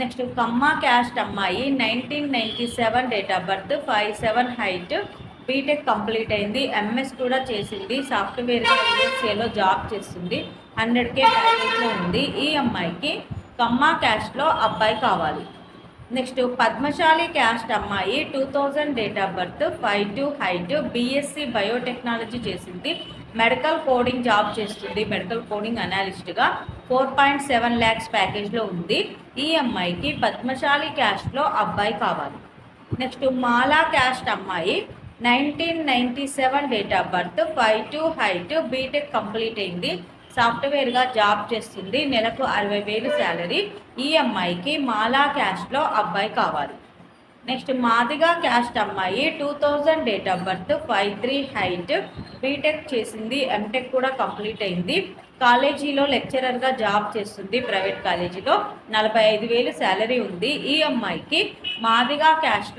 Next Kamma caste అమ్మాయి nineteen ninety seven date of birth five seven height BTech complete అయింది. MS కూడా చేసింది. Software యూఎస్ఏలో జాబ్ చేస్తుంది. హండ్రెడ్ కే ప్యాకేజ్లో ఉంది. ఈ అమ్మాయికి కమ్మ క్యాస్ట్లో అబ్బాయి కావాలి. నెక్స్ట్ పద్మశాలి క్యాస్ట్ అమ్మాయి two thousand date of birth five two height BSc biotechnology చేసింది. మెడికల్ కోడింగ్ జాబ్ చేస్తుంది. మెడికల్ కోడింగ్ అనాలిస్ట్గా ఫోర్ పాయింట్ సెవెన్ ల్యాక్స్ ప్యాకేజ్లో ఉంది. ఈ అమ్మాయికి పద్మశాలి క్యాస్ట్లో అబ్బాయి కావాలి. నెక్స్ట్ మాలా క్యాస్ట్ అమ్మాయి nineteen ninety seven date of birth five two height BTech complete అయింది. సాఫ్ట్వేర్గా జాబ్ చేస్తుంది. నెలకు అరవై వేలు శాలరీ. ఈ అమ్మాయికి మాలా క్యాస్ట్లో అబ్బాయి కావాలి. నెక్స్ట్ మాదిగా క్యాస్ట్ అమ్మాయి two thousand date of birth five three height. BTech చేసింది ఎంటెక్ కూడా కంప్లీట్ అయింది. కాలేజీలో లెక్చరర్గా జాబ్ చేస్తుంది ప్రైవేట్ కాలేజీలో. నలభై ఐదు వేలు శాలరీ ఉంది. ఈ అమ్మాయికి మాదిగా క్యాస్ట్లో